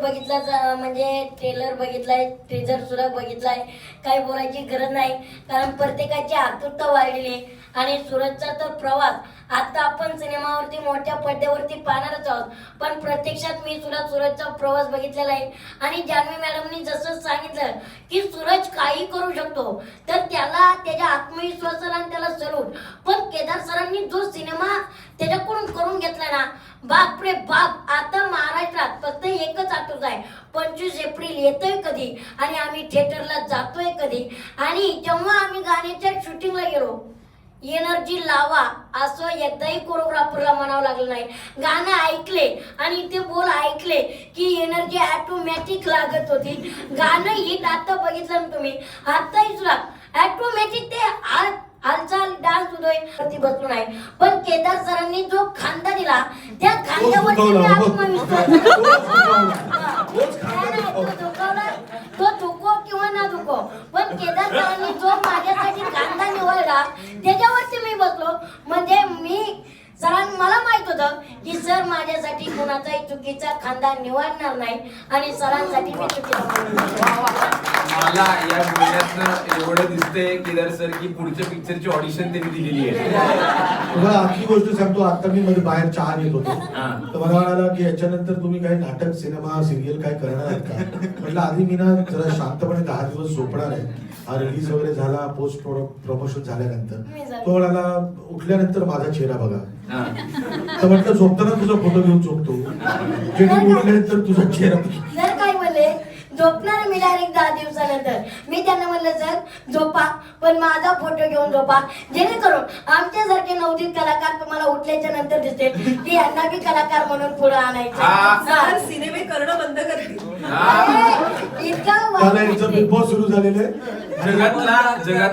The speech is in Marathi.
बघितला म्हणजे ट्रेलर बघितलाय ट्रेजर सुद्धा बघितलाय. काही बोलायची गरज नाही कारण प्रत्येकाची आतुरता वाढलेली आहे. आणि सूरजचा तर प्रवास आता आपण सिनेमावरती मोठ्या पडद्यावरती पाहणारच आहोत. पण प्रत्यक्षात मी सुद्धा सूरजचा प्रवास बघितलेला आहे. आणि जान्हवी मॅडमनी जसं सांगितलं की सूरज काही करू शकतो तर त्याला त्याच्या आत्मविश्वासाला आणि त्याला सलूट. पण केदार सरांनी जो सिनेमा करून घेतला ना बाप रे बाप आता महाराष्ट्रात फक्त एकच आतुरता आहे. पंचवीस एप्रिल येतोय कधी आणि आम्ही थिएटरला जातोय कधी. आणि जेव्हा आम्ही गाण्याच्या शूटिंगला गेलो एनर्जी लावा असं एकदाही कोरिओग्राफरला म्हणावं लागलं नाही. गाणं ऐकले आणि ते बोल ऐकले की एनर्जी ॲटोमॅटिक लागत होती. गाणं हिट आता बघितलं ना तुम्ही? आत्ताही सुद्धा ॲटोमॅटिक ते हाल हालचाल डान्स होतोय. बसून आहे पण केदार सरांनी जो खांदा दिला त्या खांद्यावरती मी. आत्मविश्वास. तो दुखो किंवा ना दुखो पण केदार सरांनी जो माझ्यासाठी खांदा निवडला त्याच्यावरती मी बसलो म्हणजे मी सरां मला माहीत होतं की सर माझ्यासाठी कोणाचाही चुकीचा खांदा निवडणार नाही आणि सरांसाठी मी. मला या बोलण्यातनं एवढं दिसतंय केदार सर की पुढच्या पिक्चरची ऑडिशन त्यांनी दिलेली आहे तुला आखी गोष्ट सांगतो आता मी मध्ये बाहेर चहा घेत होतो हा. तर मला म्हणाला की याच्यानंतर तुम्ही काही नाटक सिनेमा सिरियल काय करणार आहेत का म्हटलं आधी मी ना जरा शांतपणे दहा दिवस झोपणार आहे हा रिलीज वगैरे झाला पोस्ट प्रमोशन मी झाल्यानंतर. तो म्हणाला उठल्यानंतर माझा चेहरा बघा हा. तर म्हटलं झोपताना तुझा फोटो घेऊन झोपतो. जेणे उठल्यानंतर तुझा चेहरा जर काय म्हणले झोपणार मी डायरेक्ट दहा दिवसानंतर. मी त्यांना म्हणलं सर झोपा पण माझा फोटो घेऊन झोपा. जेणेकरून आमच्यासारखे नवदीत कलाकार तुम्हाला उठल्याच्या नंतर दिसते की यांना बी कलाकार म्हणून पुढे आणायचं हा. हा. सिनेमे करणं बंद करतील. हा. अरे, इतका त्याला याचं बिग बॉस सुरू झालेलं आहे. जगातला जगात